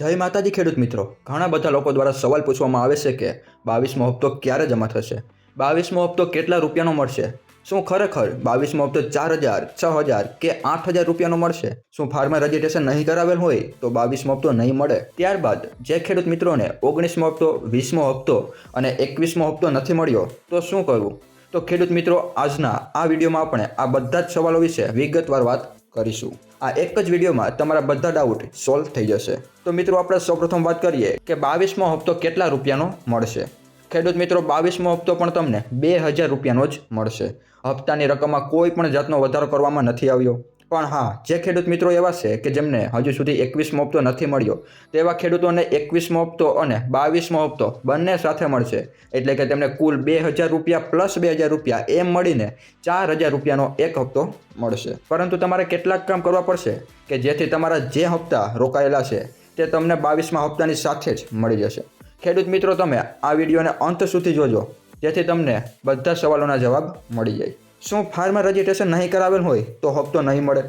જય માતાજી ખેડૂત મિત્રો. ઘણા બધા લોકો દ્વારા સવાલ પૂછવામાં આવે છે કે બાવીસમો હપ્તો ક્યારે જમા થશે? બાવીસમો હપ્તો કેટલા રૂપિયાનો મળશે? શું ખરેખર બાવીસમો હપ્તો ચાર હજાર, છ હજાર કે આઠ હજાર રૂપિયાનો મળશે? શું ફાર્મર રજીસ્ટ્રેશન નહીં કરાવેલ હોય તો બાવીસમો હપ્તો નહીં મળે? ત્યારબાદ, જે ખેડૂત મિત્રોને ઓગણીસમો હપ્તો, વીસમો હપ્તો અને એકવીસમો હપ્તો નથી મળ્યો, તો શું કરવું? તો ખેડૂત મિત્રો, આજના આ વિડીયોમાં આપણે આ બધા જ સવાલો વિશે વિગતવાર વાત કરીશું. આ એક જ વિડીયોમાં તમારા બધા ડાઉટ સોલ્વ થઈ જશે. તો મિત્રો, આપણે સૌપ્રથમ વાત કરીએ કે બાવીસમો હપ્તો કેટલા રૂપિયાનો મળશે? ખેડૂત મિત્રો, બાવીસમો હપ્તો પણ તમને બે હજાર રૂપિયાનો જ મળશે. હપ્તાની રકમમાં કોઈ પણ જાતનો વધારો કરવામાં નથી આવ્યો. પણ હા, જે ખેડૂત મિત્રો એવા છે કે જેમને હજુ સુધી એકવીસમો હપ્તો નથી મળ્યો તેવા ખેડૂતોને એકવીસમો હપ્તો અને બાવીસમો હપ્તો બંને સાથે મળશે. એટલે કે તેમને કુલ બે હજાર રૂપિયા પ્લસ બે હજાર રૂપિયા એમ મળીને ચાર હજાર રૂપિયાનો એક હપ્તો મળશે. પરંતુ તમારે કેટલાક કામ કરવા પડશે કે જેથી તમારા જે હપ્તા રોકાયેલા છે, તે તમને બાવીસમા હપ્તાની સાથે જ મળી જશે. ખેડૂત મિત્રો, તમે આ વિડીયોને અંત સુધી જોજો, જેથી તમને બધા સવાલોના જવાબ મળી જાય. શું ફાર્મર રજિસ્ટ્રેશન નહીં કરાવેલ હોય તો હપ્તો નહીં મળે?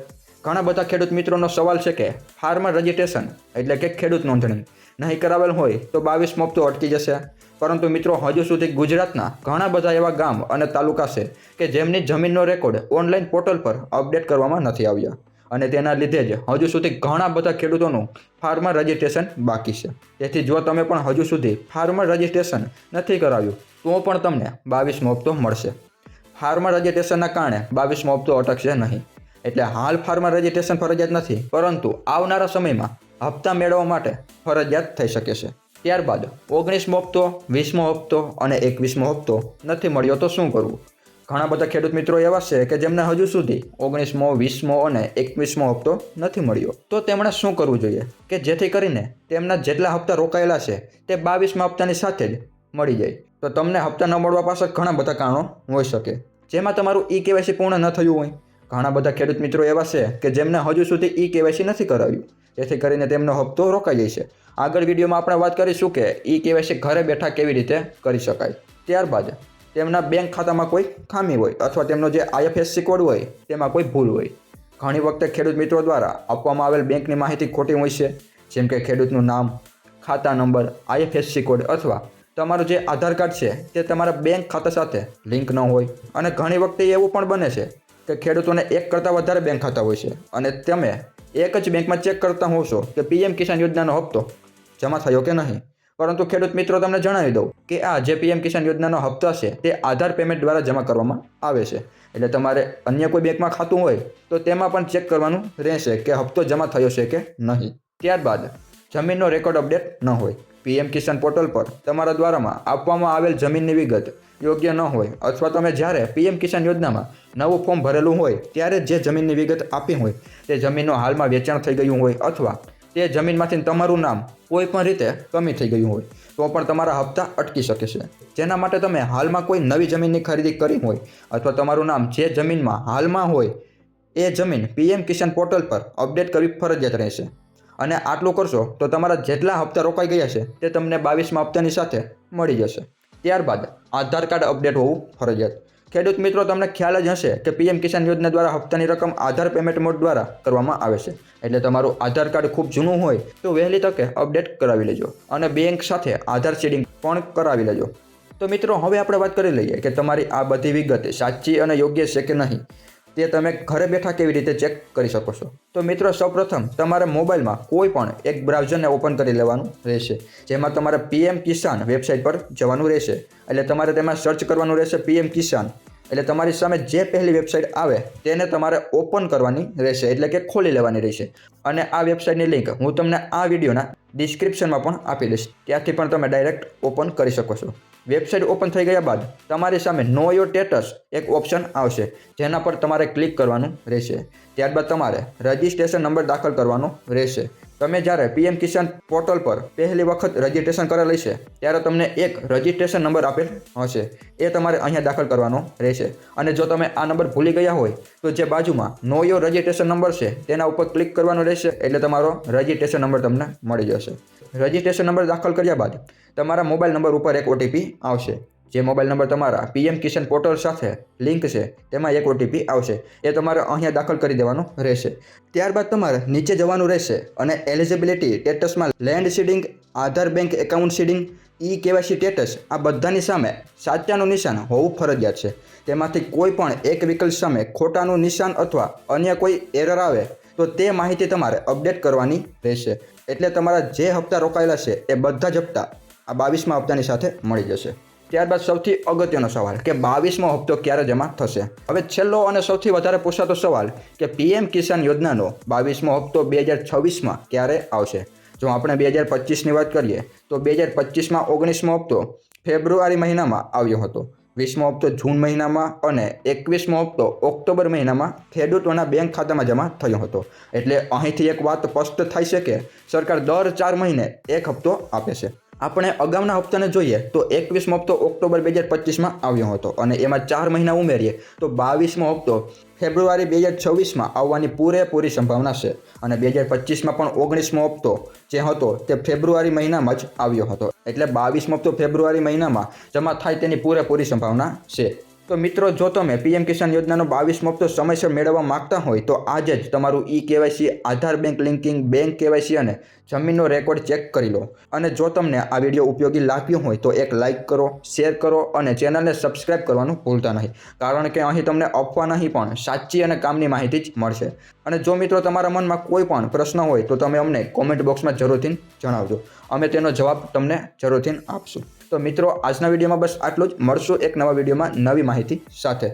ઘણા બધા ખેડૂત મિત્રોનો સવાલ છે કે, ફાર્મર રજિસ્ટ્રેશન એટલે કે ખેડૂત નોંધણી નહીં કરાવેલ હોય તો બાવીસ હપ્તો અટકી જશે. પરંતુ મિત્રો, હજુ સુધી ગુજરાતના ઘણા બધા એવા ગામ અને તાલુકા છે કે જેમની જમીનનો રેકોર્ડ ઓનલાઈન પોર્ટલ પર અપડેટ કરવામાં નથી આવ્યા. અને તેના લીધે જ હજુ સુધી ઘણા બધા ખેડૂતોનું ફાર્મર રજિસ્ટ્રેશન બાકી છે. તેથી જો તમે પણ હજુ સુધી ફાર્મર રજિસ્ટ્રેશન નથી કરાવ્યું, તો પણ તમને બાવીસમો હપ્તો મળશે. ફાર્મર રજિસ્ટ્રેશનના કારણે બાવીસમો હપ્તો અટકશે નહીં. એટલે હાલ ફાર્મર રજિસ્ટ્રેશન ફરજિયાત નથી, પરંતુ આવનારા સમયમાં હપ્તા મેળવવા માટે ફરજિયાત થઈ શકે છે. ત્યારબાદ ઓગણીસમો હપ્તો, વીસમો હપ્તો અને એકવીસમો હપ્તો નથી મળ્યો તો શું કરવું? ઘણા બધા ખેડૂત મિત્રો એવા છે કે જેમને હજુ સુધી ઓગણીસમો, વીસમો અને એકવીસમો હપ્તો નથી મળ્યો. તો તેમણે શું કરવું જોઈએ? કે જેથી કરીને તેમના જેટલા હપ્તા રોકાયેલા છે તે બાવીસમા હપ્તાની સાથે જ મળી જાય. તો તમને હપ્તા ન મળવા પાછળ ઘણા બધા કારણો હોઈ શકે. જેમાં તમારું ઈ કેવાયસી પૂર્ણ ન થયું હોય. ઘણા બધા ખેડૂત મિત્રો એવા છે કે જેમને હજુ સુધી ઈ કેવાયસી નથી કરાવ્યું જેથી કરીને તેમનો હપ્તો રોકાઈ જાય છે. આગળ વિડીયોમાં આપણે વાત કરીશું કે ઈ કેવાયસી ઘરે બેઠા કેવી રીતે કરી શકાય. ત્યારબાદ તેમના બેંક ખાતામાં કોઈ ખામી હોય અથવા તેમનો જે આઈએફએસસી કોડ હોય તેમાં કોઈ ભૂલ હોય. ઘણી વખતે ખેડૂત મિત્રો દ્વારા આપવામાં આવેલ બેંકની માહિતી ખોટી હોય છે. જેમ કે ખેડૂતનું નામ, ખાતા નંબર, આઈએફએસસી કોડ અથવા તમારું જે આધાર કાર્ડ છે, તે તમારા બેંક ખાતા સાથે લિંક ન હોય. અને ઘણી વખતે એવું પણ બને છે કે ખેડૂતોને એક કરતાં વધારે બેંક ખાતા હોય છે. અને તમે એક જ બેંકમાં ચેક કરતા હોવ છો કે પીએમ કિસાન યોજનાનો હપ્તો જમા થયો કે નહીં. પરંતુ ખેડૂત મિત્રો, તમને જણાવી દઉં કે આ જે પીએમ કિસાન યોજનાનો હપ્તા છે, તે આધાર પેમેન્ટ દ્વારા જમા કરવામાં આવે છે. એટલે તમારે અન્ય કોઈ બેંકમાં ખાતું હોય, તો તેમાં પણ ચેક કરવાનું રહેશે કે હપ્તો જમા થયો છે કે નહીં. ત્યારબાદ જમીનનો રેકોર્ડ અપડેટ ન હોય. પીએમ કિસાન પોર્ટલ પર તમારા દ્વારામાં આપવામાં આવેલ જમીનની વિગત યોગ્ય ન હોય અથવા તમે જ્યારે પીએમ કિસાન યોજનામાં નવું ફોર્મ ભરેલું હોય ત્યારે જે જમીનની વિગત આપી હોય તે જમીનનું હાલમાં વેચાણ થઈ ગયું હોય અથવા તે જમીનમાંથી તમારું નામ કોઈ પણ રીતે કમી થઈ ગયું હોય, તો પણ તમારા હપ્તા અટકી શકે છે. જેના માટે તમે હાલમાં કોઈ નવી જમીનની ખરીદી કરી હોય અથવા તમારું નામ જે જમીનમાં હાલમાં હોય એ જમીન પીએમ કિસાન પોર્ટલ પર અપડેટ કરવી ફરજિયાત રહેશે. અને આટલું કરશો તો તમારા જેટલા હપ્તા રોકાઈ ગયા છે તે તમને બાવીસમાં હપ્તાની સાથે મળી જશે. ત્યારબાદ આધાર કાર્ડ અપડેટ હોવું ફરજિયાત. ખેડૂત મિત્રો, તમને ખ્યાલ જ હશે કે પીએમ કિસાન યોજના દ્વારા હપ્તાની રકમ આધાર પેમેન્ટ મોડ દ્વારા કરવામાં આવે છે. એટલે તમારું આધાર કાર્ડ ખૂબ જૂનું હોય તો વહેલી તકે અપડેટ કરાવી લેજો અને બેંક સાથે આધાર શેડિંગ પણ કરાવી લેજો. તો મિત્રો, હવે આપણે વાત કરી લઈએ કે તમારી આ બધી વિગત સાચી અને યોગ્ય છે કે નહીં. તે તમે ઘરે બેઠા કેવી રીતે ચેક કરી શકો છો? તો મિત્રો, સૌપ્રથમ તમારે મોબાઈલમાં કોઈ પણ એક બ્રાઉઝરને ઓપન કરી લેવાનું રહેશે. જેમાં તમારે પીએમ કિસાન વેબસાઇટ પર જવાનું રહેશે. એટલે તમારે તેમાં સર્ચ કરવાનું રહેશે પીએમ કિસાન. એટલે તમારી સામે જે પહેલી વેબસાઇટ આવે, તેને તમારે ઓપન કરવાની રહેશે. એટલે કે ખોલી લેવાની રહેશે. અને આ વેબસાઇટની લિંક હું તમને આ વિડીયોના ડિસ્ક્રિપ્શનમાં પણ આપી દઈશ. ત્યાંથી પણ તમે ડાયરેક્ટ ઓપન કરી શકો છો. વેબસાઇટ ઓપન થઈ ગયા બાદ તમારી સામે નો યોર સ્ટેટસ એક ઓપ્શન આવશે, જેના પર તમારે ક્લિક કરવાનું રહેશે. ત્યારબાદ તમારે રજિસ્ટ્રેશન નંબર દાખલ કરવાનો રહેશે. તમે જ્યારે પીએમ કિસાન પોર્ટલ પર પહેલી વખત રજિસ્ટ્રેશન કરેલ હશે, ત્યારે તમને એક રજિસ્ટ્રેશન નંબર આપેલ હશે. એ તમારે અહીંયા દાખલ કરવાનો રહેશે. અને જો તમે આ નંબર ભૂલી ગયા હોય, તો જે બાજુમાં નો યોર રજિસ્ટ્રેશન નંબર છે, તેના ઉપર ક્લિક કરવાનો રહેશે, એટલે તમારો રજિસ્ટ્રેશન નંબર તમને મળી જશે. રજિસ્ટ્રેશન નંબર દાખલ કર્યા બાદ તમારા મોબાઈલ નંબર ઉપર એક ઓટીપી આવશે. જે મોબાઈલ નંબર તમારા પીએમ કિશન પોર્ટલ સાથે લિંક છે, તેમાં એક ઓટીપી આવશે. એ તમારે અહીંયા દાખલ કરી દેવાનો રહેશે. ત્યારબાદ તમારે નીચે જવાનું રહેશે અને eligibility સ્ટેટસમાં land seeding, Aadhaar bank account seeding, e KYC status આ બધાની સામે સાચાનું નિશાન હોવું ફરજિયાત છે. તેમાંથી કોઈ પણ એક વિકલ્પ સામે ખોટાનું નિશાન અથવા અન્ય કોઈ એરર આવે તો તે માહિતી તમારે અપડેટ કરવાની રહેશે. એટલે તમારા જે હપ્તા રોકાયેલા છે, એ બધા જ હપ્તા આ બાવીસમાં હપ્તાની સાથે મળી જશે. ત્યારબાદ સૌથી અગત્યનો સવાલ કે બાવીસમો હપ્તો ક્યારે જમા થશે? હવે છેલ્લો અને સૌથી વધારે પૂછાતો સવાલ કે પીએમ કિસાન યોજનાનો બાવીસમો હપ્તો બે હજાર છવ્વીસમાં ક્યારે આવશે? જો આપણે બે હજાર પચીસની વાત કરીએ, તો બે હજાર પચીસમાં ઓગણીસમો હપ્તો ફેબ્રુઆરી મહિનામાં આવ્યો હતો. વીસમો હપ્તો જૂન મહિનામાં અને એકવીસમો હપ્તો ઓક્ટોબર મહિનામાં ખેડૂતોના બેંક ખાતામાં જમા થયો હતો. એટલે અહીંથી એક વાત સ્પષ્ટ થાય છે કે સરકાર દર ચાર મહિને એક હપ્તો આપે છે. આપણે અગાઉના હપ્તાને જોઈએ તો એકવીસમો હપ્તો ઓક્ટોબર બે હજાર પચીસમાં આવ્યો હતો અને એમાં ચાર મહિના ઉમેરીએ તો બાવીસમો હપ્તો ફેબ્રુઆરી બે હજાર છવ્વીસમાં આવવાની પૂરેપૂરી સંભાવના છે. અને બે હજાર પચીસમાં પણ ઓગણીસમો હપ્તો જે હતો તે ફેબ્રુઆરી મહિનામાં જ આવ્યો હતો. એટલે બાવીસમો હપ્તો ફેબ્રુઆરી મહિનામાં જમા થાય તેની પૂરેપૂરી સંભાવના છે. તો મિત્રો, જો તમે પીએમ કિસાન યોજનાનો બાવીસમો હપ્તો સમયસર મેળવવા માંગતા હોય, તો આજે જ તમારું e KYC, Aadhaar bank linking, bank KYC અને જમીનનો રેકોર્ડ ચેક કરી લો. અને જો તમને આ વીડિયો ઉપયોગી લાગ્યો હોય, તો એક લાઇક કરો, શેર કરો અને ચેનલને સબસ્ક્રાઇબ કરવાનું ભૂલતા નહીં. કારણ કે અહીં તમને અફવા નહીં, પણ સાચી અને કામની માહિતી જ મળશે. અને જો મિત્રો, તમારા મનમાં કોઈ પણ પ્રશ્ન હોય, તો તમે અમને કોમેન્ટ બોક્સમાં જરૂરથી જણાવજો. અમે તેનો જવાબ તમને જરૂરથી આપશું. તો મિત્રો આજના વિડીયોમાં બસ આટલું જ. મળશું એક નવા વિડીયોમાં નવી માહિતી સાથે.